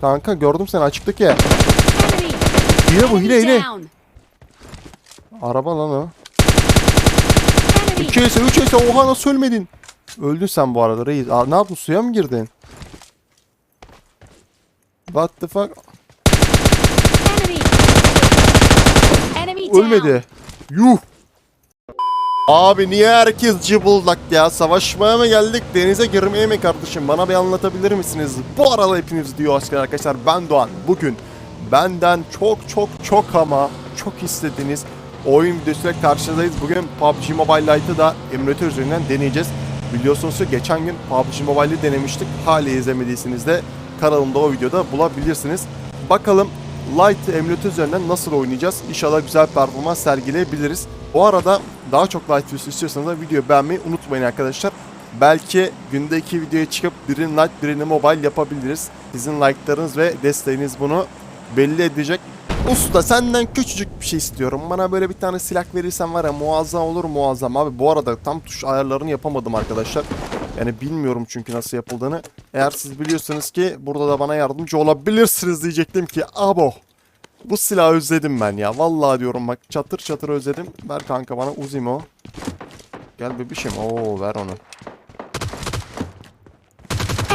Kanka gördüm seni açıktaki. Hile bu hile hile. Araba lan o. Enemy. 2 ise 3 ise oha nasıl ölmedin? Öldün sen bu arada reis. Aa, ne yaptın suya mı girdin? What the fuck? Ölmedi. Yuh. Abi niye herkes cıbıldak ya? Savaşmaya mı geldik? Denize girmeye mi kardeşim? Bana bir anlatabilir misiniz? Bu arada hepiniz diyor asker arkadaşlar. Ben Doğan. Bugün benden çok çok çok ama çok istediğiniz oyun videosuyla karşınızdayız. Bugün PUBG Mobile Lite'ı da emülatör üzerinden deneyeceğiz. Biliyorsunuz ki geçen gün PUBG Mobile'i denemiştik. Hala izlemediyseniz de kanalımda o videoda bulabilirsiniz. Bakalım Light emülatör üzerinden nasıl oynayacağız? İnşallah güzel performans sergileyebiliriz. Bu arada daha çok Light videosu istiyorsanız da videoyu beğenmeyi unutmayın arkadaşlar. Belki günde iki videoya çıkıp birini Light birini Mobile yapabiliriz. Sizin like'larınız ve desteğiniz bunu belli edecek. Usta senden küçücük bir şey istiyorum. Bana böyle bir tane silah verirsen var ya muazzam olur muazzam. Abi bu arada tam tuş ayarlarını yapamadım arkadaşlar. Yani bilmiyorum çünkü nasıl yapıldığını. Eğer siz biliyorsanız ki burada da bana yardımcı olabilirsiniz diyecektim ki abo. Bu silahı özledim ben ya. Vallahi diyorum bak çatır çatır özledim. Ver kanka bana Uzimo. Gel bebişim. Oo ver onu.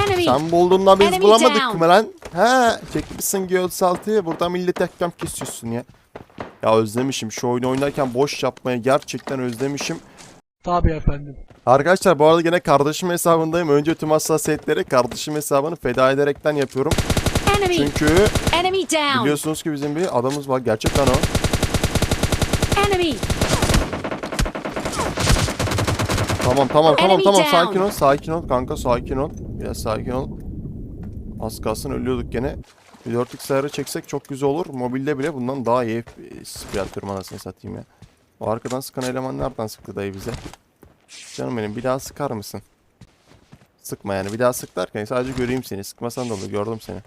Enemy. Sen bulduğunda biz Enemy bulamadık down. mı lan? He çekmişsin G36'yı burada millet ekran kesiyorsun ya. Ya özlemişim şu oyunu oynarken boş yapmayı gerçekten özlemişim. Tabii efendim. Arkadaşlar bu arada yine kardeşim hesabındayım. Önce tüm hassasiyetleri kardeşim hesabını feda ederekten yapıyorum. Enemy. Çünkü Enemy down. biliyorsunuz ki bizim bir adamız var. Gerçekten o. Enemy. Tamam tamam tamam Enemy tamam down. sakin ol sakin ol kanka sakin ol. Biraz sakin ol. Az kalsın ölüyorduk gene. Bir 4x ayarı çeksek çok güzel olur. Mobilde bile bundan daha iyi e, atıyorum anasını satayım ya. O arkadan sıkan eleman nereden sıktı dayı bize? Canım benim bir daha sıkar mısın? Sıkma yani bir daha sık derken sadece göreyim seni. Sıkmasan da olur gördüm seni.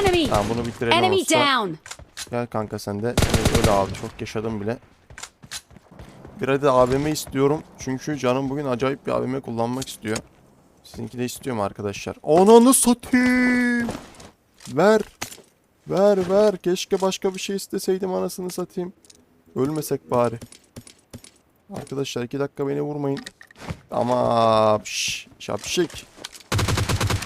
Enemy. Tamam bunu bitirelim Enemy olsa. down. Gel kanka sen de. Sen öyle abi çok yaşadım bile. Bir adet AVM istiyorum. Çünkü canım bugün acayip bir AVM kullanmak istiyor. Sizinki de istiyorum arkadaşlar. Ananı satayım. Ver. Ver ver. Keşke başka bir şey isteseydim anasını satayım. Ölmesek bari. Arkadaşlar iki dakika beni vurmayın. Ama şş, şapşik.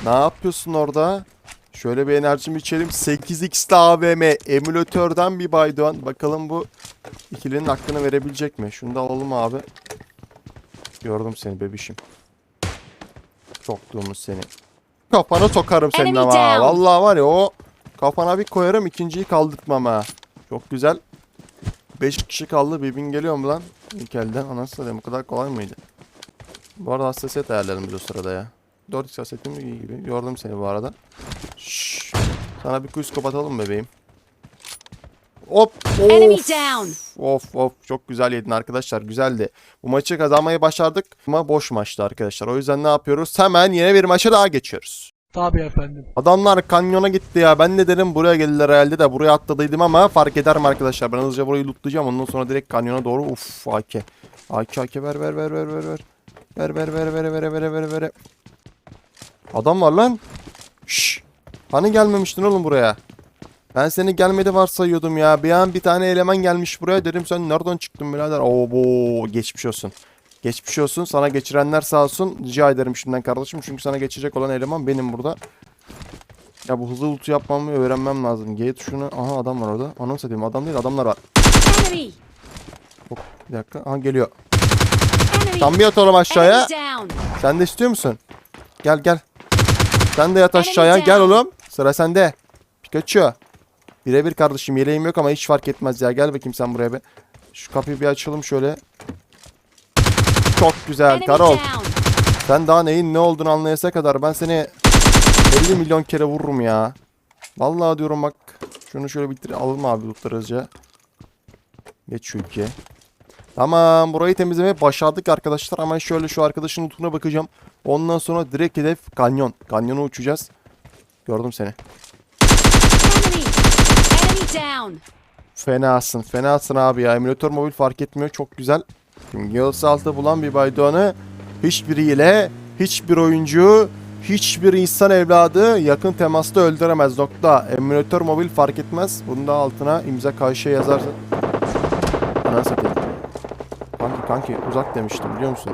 Ne yapıyorsun orada? Şöyle bir enerjimi içelim. 8x'li AVM emülatörden bir Baydoğan. Bakalım bu ikilinin hakkını verebilecek mi? Şunu da alalım abi. Gördüm seni bebişim. Soktuğumuz seni. Kafana sokarım senin ama. Vallahi var ya o kafana bir koyarım ikinciyi kaldırtmam ha. Çok güzel. 5 kişi kaldı. Bibin geliyor mu lan? İlk elden. Anasını satayım bu kadar kolay mıydı? Bu arada hassasiyet ayarladım biz o sırada ya. 4 hassasiyetim de iyi gibi. Gördüm seni bu arada. Şşş. Sana bir kuş kapatalım bebeğim. Hop. Enemy Of. down. Of of çok güzel yedin arkadaşlar güzeldi. Bu maçı kazanmayı başardık ama boş maçtı arkadaşlar. O yüzden ne yapıyoruz? Hemen yeni bir maça daha geçiyoruz. Tabii efendim. Adamlar kanyona gitti ya. Ben de dedim buraya geldiler herhalde de buraya atladıydım ama fark eder mi arkadaşlar? Ben hızlıca burayı lootlayacağım. Ondan sonra direkt kanyona doğru. Uf AK. AK AK ver ver ver ver ver ver. Ver ver ver ver ver ver ver ver. Adam var lan. Şş. Hani gelmemiştin oğlum buraya? Ben seni gelmedi varsayıyordum ya. Bir an bir tane eleman gelmiş buraya dedim sen nereden çıktın birader? Oo geçmiş olsun. Geçmiş olsun. Sana geçirenler sağ olsun. Rica ederim şimdiden kardeşim. Çünkü sana geçecek olan eleman benim burada. Ya bu hızlı loot yapmamı öğrenmem lazım. G tuşunu. Aha adam var orada. Anam satayım. Adam değil adamlar var. Enemy. Bir dakika. Aha geliyor. Tam bir yat oğlum aşağıya. Sen de istiyor musun? Gel gel. Sen de yat aşağıya. Gel oğlum. Sıra sende. Pikachu. Birebir kardeşim. Yeleğim yok ama hiç fark etmez ya. Gel bakayım sen buraya be. Şu kapıyı bir açalım şöyle. Çok güzel. Karol. Sen daha neyin ne olduğunu anlayasa kadar ben seni 50 milyon kere vururum ya. Vallahi diyorum bak. Şunu şöyle bitir. Alalım abi lootları hızlıca. Geç şu ülkeye. Tamam burayı temizlemeye başardık arkadaşlar. Ama şöyle şu arkadaşın lootuna bakacağım. Ondan sonra direkt hedef kanyon. Kanyona uçacağız. Gördüm seni. Fenasın. Fenasın abi ya. Emülatör mobil fark etmiyor. Çok güzel. Şimdi Yıldız altı bulan bir Baydoğan'ı hiçbiriyle hiçbir oyuncu Hiçbir insan evladı yakın temasta öldüremez. Nokta. Emülatör mobil fark etmez. Bunu da altına imza karşıya yazarsın. Satayım. Kanki uzak demiştim biliyor musun?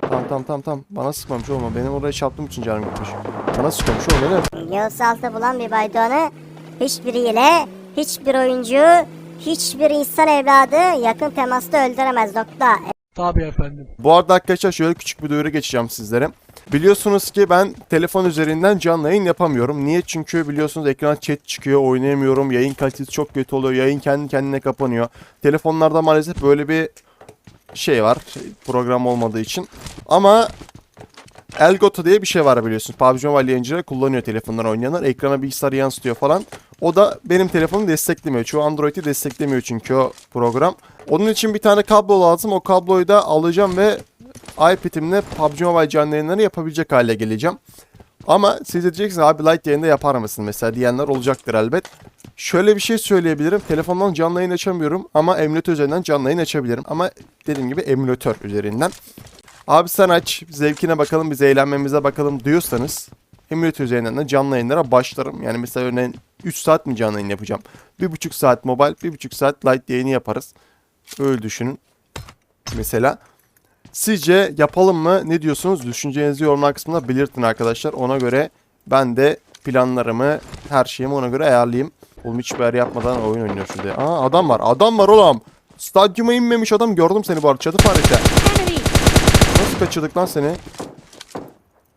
Tamam tamam tamam tamam. Bana sıkmamış olma. Benim oraya çarptığım için canım gitmiş. Bana sıkmamış olma öyle. Yağız altı bulan bir Baydoğan'ı hiçbir hile, hiçbir oyuncu, hiçbir insan evladı yakın temasta öldüremez nokta. Tabii efendim. Bu arada arkadaşlar şöyle küçük bir duyuru geçeceğim sizlere. Biliyorsunuz ki ben telefon üzerinden canlı yayın yapamıyorum. Niye? Çünkü biliyorsunuz ekrana chat çıkıyor, oynayamıyorum. Yayın kalitesi çok kötü oluyor. Yayın kendi kendine kapanıyor. Telefonlarda maalesef böyle bir şey var. şey, program olmadığı için. Ama Elgato diye bir şey var biliyorsunuz. PUBG Mobile yayıncıları kullanıyor telefonlar oynayanlar. Ekrana bilgisayarı yansıtıyor falan. O da benim telefonumu desteklemiyor. Çoğu Android'i desteklemiyor çünkü o program. Onun için bir tane kablo lazım. O kabloyu da alacağım ve iPad'imle PUBG Mobile canlı yayınları yapabilecek hale geleceğim. Ama siz diyeceksiniz abi light yayında yapar mısın mesela diyenler olacaktır elbet. Şöyle bir şey söyleyebilirim. Telefondan canlı yayın açamıyorum ama emülatör üzerinden canlı yayın açabilirim. Ama dediğim gibi emülatör üzerinden. Abi sen aç, zevkine bakalım, biz eğlenmemize bakalım diyorsanız emülatör üzerinden de canlı yayınlara başlarım. Yani mesela örneğin 3 saat mi canlı yayın yapacağım? 1,5 saat mobile, 1,5 saat light yayını yaparız. Öyle düşünün. Mesela. Sizce yapalım mı? Ne diyorsunuz? Düşüncenizi yorumlar kısmında belirtin arkadaşlar. Ona göre ben de planlarımı, her şeyimi ona göre ayarlayayım. Oğlum hiçbir yer yapmadan oyun oynuyor şurada. Aa adam var. Adam var oğlum. Stadyuma inmemiş adam gördüm seni bu arada. Çatı faresi. Nasıl kaçırdık lan seni?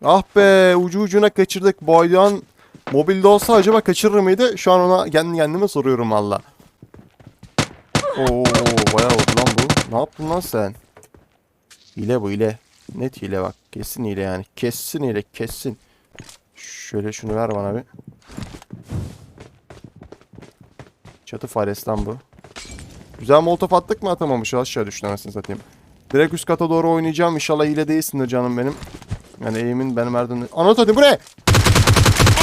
Ah be ucu ucuna kaçırdık. Boydan mobilde olsa acaba kaçırır mıydı? Şu an ona kendi kendime soruyorum valla. Oo bayağı oldu lan bu. Ne yaptın lan sen? Hile bu hile. Net hile bak. Kesin hile yani. Kesin hile kesin. Şöyle şunu ver bana bir. Çatı faresi lan bu. Güzel molotof attık mı atamamış aşağı düştü anasını satayım. Direkt üst kata doğru oynayacağım. İnşallah hile değilsindir canım benim. Yani eğimin benim erdemde. Ananı satayım bu ne?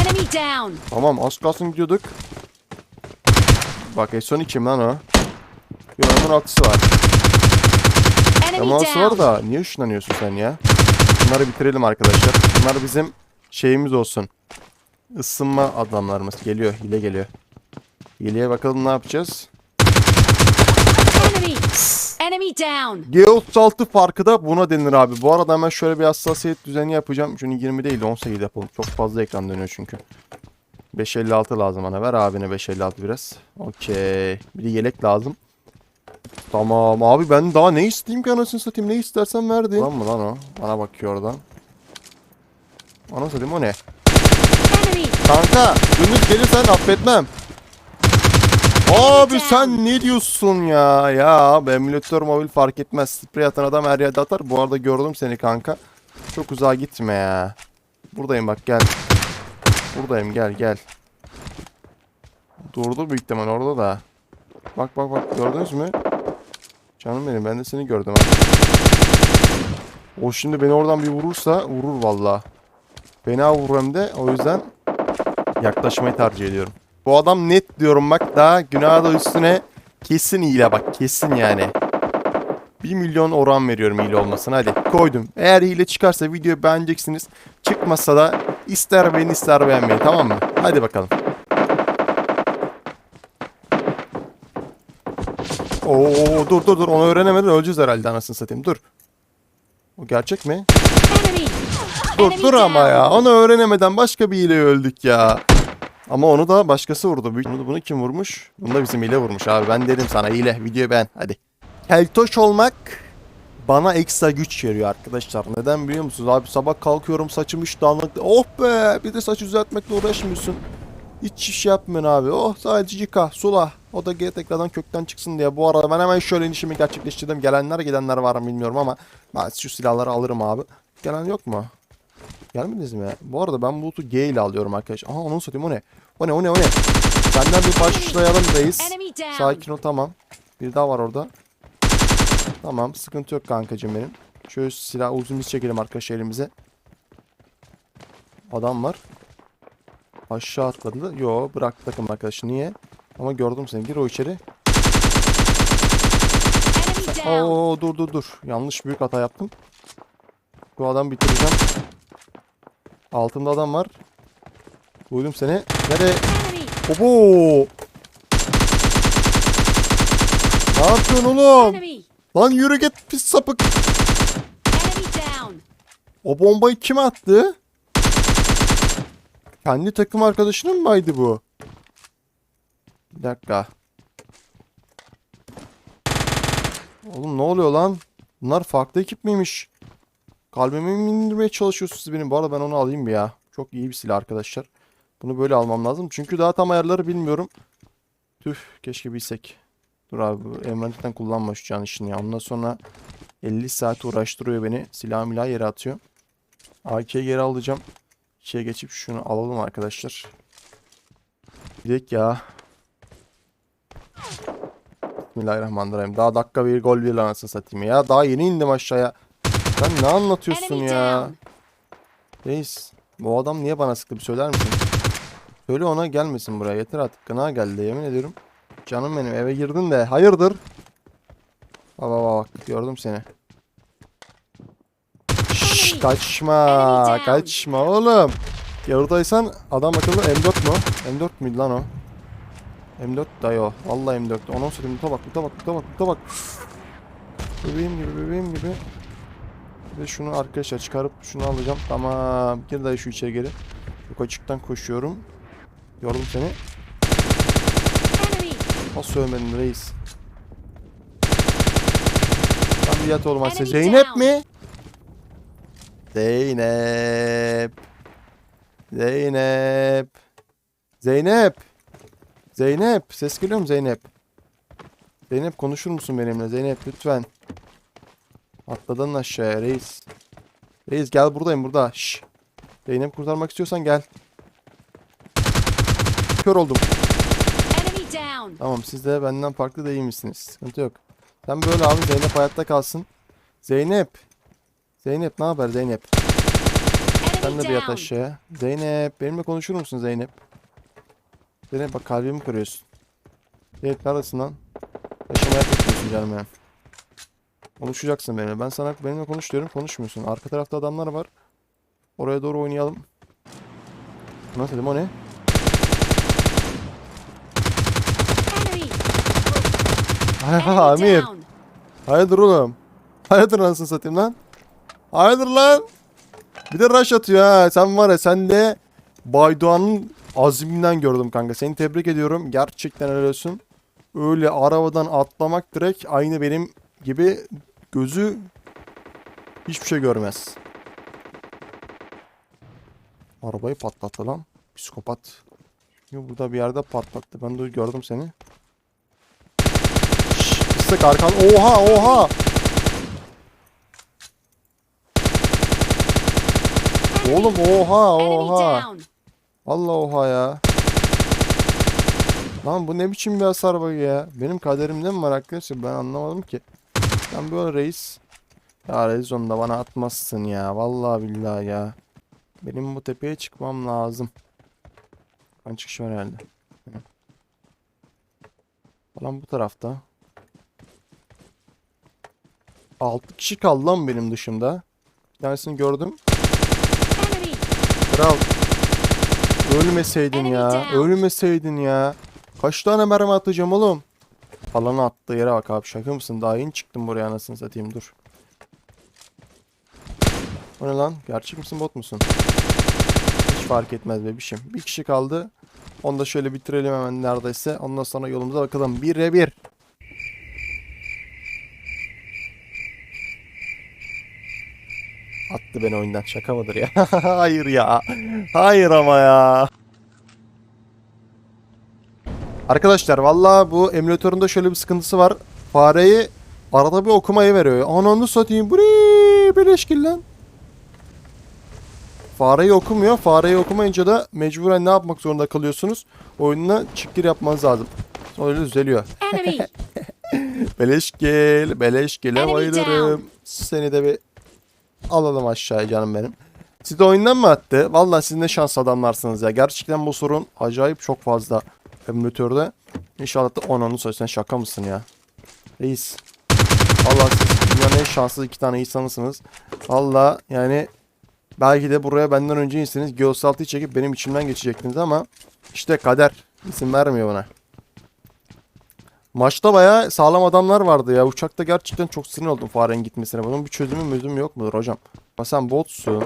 Enemy down! Tamam az kalsın gidiyorduk. Bak son kim lan o? Yok onun altısı var. Yaması var da niye ışınlanıyorsun sen ya? Bunları bitirelim arkadaşlar. Bunlar bizim şeyimiz olsun. Isınma adamlarımız. Geliyor hile geliyor. Hileye bakalım ne yapacağız? Enemy! Enemy down! G36 farkı da buna denir abi. Bu arada hemen şöyle bir hassasiyet düzeni yapacağım. Şunu 20 değil de 18 yapalım. Çok fazla ekran dönüyor çünkü. 556 lazım bana. Ver abine 556 biraz. Okey. Bir de yelek lazım. Tamam abi ben daha ne isteyeyim ki anasını satayım. Ne istersen verdi. Lan mı lan o? Bana bakıyor oradan. Anasını satayım o ne? Enemy! Kanka gündüz gelirsen affetmem. Abi sen ne diyorsun ya? Ya emülatör mobil fark etmez. Sprey atan adam her yerde atar. Bu arada gördüm seni kanka. Çok uzağa gitme ya. Buradayım bak gel. Buradayım gel gel. Durdu büyük ihtimal orada da. Bak bak bak gördünüz mü? Canım benim ben de seni gördüm ha. O şimdi beni oradan bir vurursa vurur valla. Fena vurur hem de o yüzden yaklaşmayı tercih ediyorum. Bu adam net diyorum bak daha günah da üstüne kesin hile bak kesin yani. 1 milyon oran veriyorum hile olmasına hadi koydum. Eğer hile çıkarsa videoyu beğeneceksiniz. Çıkmasa da ister beğen ister beğenmeyin tamam mı? Hadi bakalım. Oo dur dur dur onu öğrenemeden öleceğiz herhalde anasını satayım dur. O gerçek mi? Dur dur ama ya. Onu öğrenemeden başka bir hile öldük ya. Ama onu da başkası vurdu. Bunu, bunu kim vurmuş? Bunu da bizim hile vurmuş abi. Ben dedim sana hile. Video ben. Hadi. Keltoş olmak bana ekstra güç veriyor arkadaşlar. Neden biliyor musunuz? Abi sabah kalkıyorum saçım hiç dağınık. Oh be bir de saç düzeltmekle uğraşmıyorsun. Hiç iş yapmıyorsun abi. Oh sadece yıka, sula. O da geri tekrardan kökten çıksın diye. Bu arada ben hemen şöyle inişimi gerçekleştirdim. Gelenler gidenler var mı bilmiyorum ama ben şu silahları alırım abi. Gelen yok mu? Gelmediniz mi? Bu arada ben bulutu G ile alıyorum arkadaş. Aha onu satayım o ne? O ne o ne o ne? Senden bir başlayalım reis. Sakin ol tamam. Bir daha var orada. Tamam sıkıntı yok kankacığım benim. Şöyle silah uzun bir çekelim arkadaşlar elimize. Adam var. Aşağı atladı. Yo bırak takım arkadaş. Niye? Ama gördüm seni. Gir o içeri. Oo dur dur dur. Yanlış büyük hata yaptım. Bu adamı bitireceğim. Altımda adam var. Duydum seni. Nereye? Obo! Ne yapıyorsun oğlum? Lan yürü git pis sapık. O bombayı kim attı? Kendi takım arkadaşının mıydı bu? Bir dakika. Oğlum ne oluyor lan? Bunlar farklı ekip miymiş? Kalbimi mi indirmeye çalışıyorsunuz siz benim? Bu arada ben onu alayım bir ya. Çok iyi bir silah arkadaşlar. Bunu böyle almam lazım. Çünkü daha tam ayarları bilmiyorum. Tüh keşke bilsek. Dur abi envanterden kullanma şu can işini ya. Ondan sonra 50 saat uğraştırıyor beni. Silah milah yere atıyor. AK'yi geri alacağım. İkiye geçip şunu alalım arkadaşlar. Gidelim ya. Bismillahirrahmanirrahim. Daha dakika bir gol bir anasını satayım ya. Daha yeni indim aşağıya. Sen ne anlatıyorsun ya? Reis. Bu adam niye bana sıktı bir söyler misin? Söyle ona gelmesin buraya. Yeter artık. Gına geldi yemin ediyorum. Canım benim eve girdin de. Hayırdır? Bak bak bak. Gördüm seni. Şşş, kaçma. Kaçma oğlum. Yarıdaysan adam akıllı M4 mu? M4 müydü lan o? M4 dayı o. Vallahi M4. Onun satayım. Luta bak, luta bak, luta bak, luta bak. Bebeğim gibi, bebeğim gibi. Ve şunu arkadaşlar çıkarıp şunu alacağım. Tamam. Gir dayı şu içeri geri. Çok açıktan koşuyorum. Gördüm seni. Nasıl sövmedin reis? Lan bir yat. Enemy Zeynep mi? Zeynep. Zeynep. Zeynep. Zeynep. Ses geliyor mu Zeynep? Zeynep konuşur musun benimle? Zeynep lütfen. Atladın aşağıya reis. Reis gel buradayım burada. Şş. Zeynep kurtarmak istiyorsan gel. Kör oldum. Tamam siz de benden farklı değil misiniz? Sıkıntı yok. Sen böyle abi Zeynep hayatta kalsın. Zeynep. Zeynep ne haber Zeynep? Sen de bir yat aşağıya. Zeynep benimle konuşur musun Zeynep? Zeynep bak kalbimi kırıyorsun. Zeynep neredesin lan? Yaşamaya bekliyorsun canım ya. Konuşacaksın benimle. Ben sana benimle konuş diyorum konuşmuyorsun. Arka tarafta adamlar var. Oraya doğru oynayalım. Nasıl dedim o ne? Ha, Amir. Hayırdır oğlum? Hayırdır anasını satayım lan? Hayırdır lan? Bir de rush atıyor ha. Sen var ya sen de Baydoğan'ın azminden gördüm kanka. Seni tebrik ediyorum. Gerçekten helal olsun. Öyle arabadan atlamak direkt aynı benim gibi gözü hiçbir şey görmez. Arabayı patlattı lan. Psikopat. Yo, burada bir yerde patlattı. Ben de gördüm seni. Şşş, Fıstık arkan. Oha oha. Oğlum oha oha. Allah oha ya. Lan bu ne biçim bir hasar bak ya. Benim kaderimde mi var arkadaşlar ben anlamadım ki. Ben böyle reis. Ya reis onu da bana atmazsın ya. Vallahi billahi ya. Benim bu tepeye çıkmam lazım. Ben çıkış var herhalde. Falan bu tarafta. 6 kişi kaldı lan benim dışımda. Bir tanesini gördüm. Kral. Ölmeseydin ya. Ölmeseydin ya. Kaç tane mermi atacağım oğlum? Alanı attığı yere bak abi şaka mısın? Daha yeni çıktım buraya anasını satayım dur. O ne lan? Gerçek misin bot musun? Hiç fark etmez bebişim. Bir kişi kaldı. Onu da şöyle bitirelim hemen neredeyse. Ondan sonra yolumuza bakalım. Bire bir. Attı beni oyundan. Şaka mıdır ya? Hayır ya. Hayır ama ya. Arkadaşlar valla bu emülatöründe şöyle bir sıkıntısı var. Fareyi arada bir okumayı veriyor. Ananı satayım. Bu ne? Beleşkil lan. Fareyi okumuyor. Fareyi okumayınca da mecburen ne yapmak zorunda kalıyorsunuz? Oyununa çıkgir yapmanız lazım. Sonra öyle düzeliyor. Beleşkil, beleşkile bayılırım. Seni de bir alalım aşağıya canım benim. Siz de oyundan mı attı? Vallahi siz ne şans adamlarsınız ya. Gerçekten bu sorun acayip çok fazla emülatörde. İnşallah da onanı söylesen şaka mısın ya? Reis. Vallahi siz dünyanın en şanslı iki tane insanısınız. Vallahi yani Belki de buraya benden önce inseniz Geosalt'ı çekip benim içimden geçecektiniz ama işte kader izin vermiyor buna. Maçta bayağı sağlam adamlar vardı ya. Uçakta gerçekten çok sinir oldum farenin gitmesine. Bunun bir çözümü mözümü yok mudur hocam? Ama sen botsun.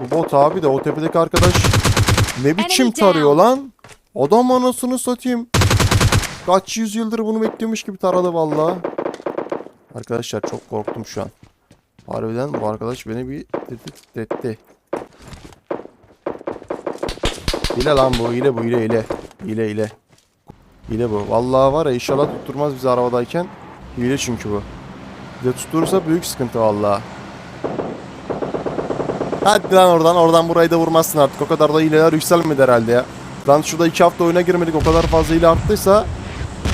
Bu bot abi de o tepedeki arkadaş ne biçim tarıyor lan? Adam anasını satayım. Kaç yüzyıldır bunu bekliyormuş gibi taradı vallahi. Arkadaşlar çok korktum şu an. Harbiden bu arkadaş beni bir titretti. Hile lan bu hile bu hile hile. Hile hile. Hile bu. Vallahi var ya inşallah tutturmaz bizi arabadayken. Hile çünkü bu. Bir de tutturursa büyük sıkıntı vallahi. Hadi lan oradan oradan burayı da vurmazsın artık. O kadar da hileler yükselmedi herhalde ya. Lan şurada iki hafta oyuna girmedik o kadar fazla hile arttıysa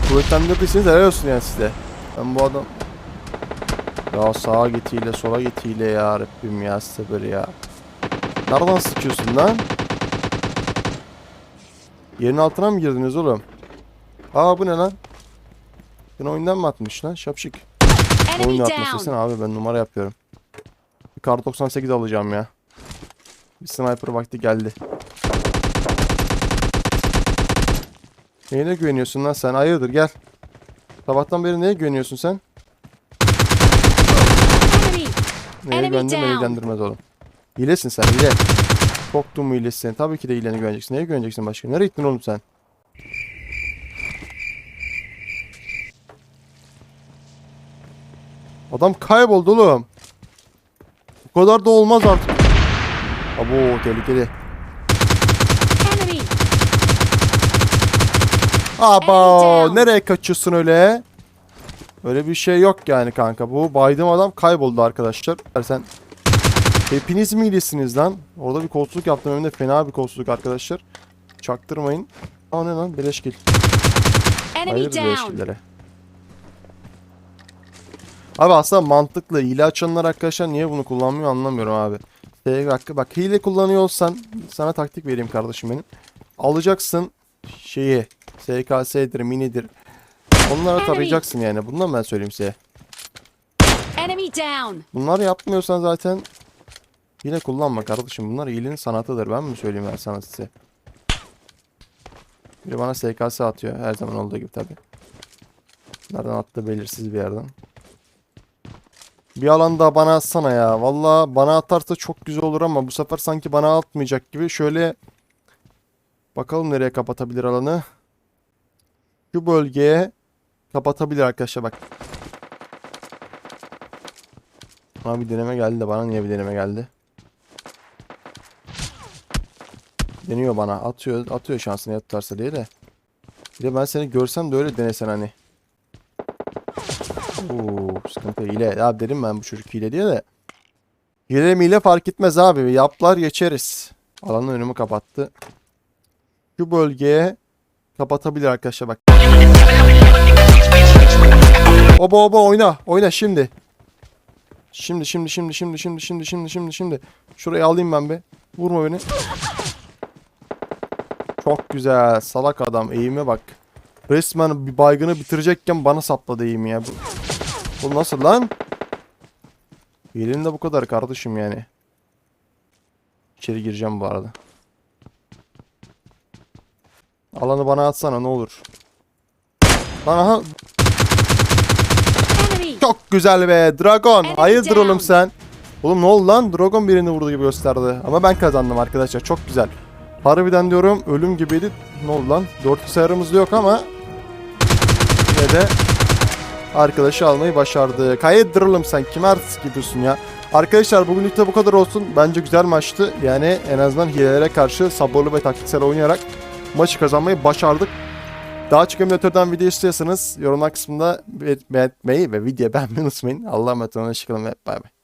kuvvetlendirdiyseniz helal olsun yani size. Ben bu adam ya sağa git sola git hile ya Rabbim ya size böyle ya. Nereden sıkıyorsun lan? Yerin altına mı girdiniz oğlum? Aa bu ne lan? Sen oyundan mı atmış lan? Şapşık. Enemy Oyun down. atmasın abi ben numara yapıyorum. Bir kar 98 alacağım ya. Bir sniper vakti geldi. Neyine güveniyorsun lan sen? Hayırdır gel. Sabahtan beri neye güveniyorsun sen? Neye güvendin beni ilgilendirmez oğlum. Hilesin sen hile. Korktun mu hilesin? Tabii ki de hilene güveneceksin. Neye güveneceksin başka? Nereye gittin oğlum sen? Adam kayboldu oğlum. Bu kadar da olmaz artık. Abo tehlikeli. Enemy. Down. nereye kaçıyorsun öyle? Öyle bir şey yok yani kanka. Bu baydığım adam kayboldu arkadaşlar. Sen hepiniz mi iyisiniz lan? Orada bir kolsuzluk yaptım hem de fena bir kolsuzluk arkadaşlar. Çaktırmayın. Aa ne lan beleş kill. Hayır beleş killere. Abi aslında mantıklı. Hile açanlar arkadaşlar niye bunu kullanmıyor anlamıyorum abi. Şey, bak, bak hile kullanıyor olsan sana taktik vereyim kardeşim benim. Alacaksın şeyi SKS'dir, minidir. Onlara tarayacaksın yani. Bundan ben söyleyeyim size. Bunları yapmıyorsan zaten hile kullanma kardeşim. Bunlar hilenin sanatıdır. Ben mi söyleyeyim ben sana size? Biri bana SKS atıyor. Her zaman olduğu gibi tabi. Nereden attı belirsiz bir yerden. Bir alanda bana atsana ya. Valla bana atarsa çok güzel olur ama bu sefer sanki bana atmayacak gibi. Şöyle bakalım nereye kapatabilir alanı. Şu bölgeye kapatabilir arkadaşlar bak. Abi bir deneme geldi de bana niye bir deneme geldi? Deniyor bana. Atıyor, atıyor şansını ya tutarsa diye de. Bir de ben seni görsem de öyle denesen hani. Oo, sıkıntı hile. Abi dedim ben bu çocuk hile diye de. Hile mi hile fark etmez abi. Yaplar geçeriz. Alanın önümü kapattı. Şu bölgeye kapatabilir arkadaşlar bak. Oba oba oyna. Oyna şimdi. Şimdi şimdi şimdi şimdi şimdi şimdi şimdi şimdi şimdi. Şurayı alayım ben be. Vurma beni. Çok güzel. Salak adam. Eğime bak. Resmen bir baygını bitirecekken bana sapladı eğimi ya. Bu, bu nasıl lan? Elinde bu kadar kardeşim yani. İçeri gireceğim bu arada. Alanı bana atsana ne olur. Lan aha çok güzel be Dragon. Hayırdır oğlum sen? Oğlum ne oldu lan? Dragon birini vurdu gibi gösterdi. Ama ben kazandım arkadaşlar. Çok güzel. Harbiden diyorum ölüm gibiydi. Ne oldu lan? 4 sayarımız da yok ama yine de arkadaşı almayı başardık. Hayırdır oğlum sen? Kime artist gidiyorsun ya? Arkadaşlar bugünlük de bu kadar olsun. Bence güzel maçtı. Yani en azından hilelere karşı sabırlı ve taktiksel oynayarak maçı kazanmayı başardık. Daha çok emülatörden video istiyorsanız yorumlar kısmında beğenmeyi ve video beğenmeyi unutmayın. Allah'a emanet olun. Hoşçakalın ve bay bay.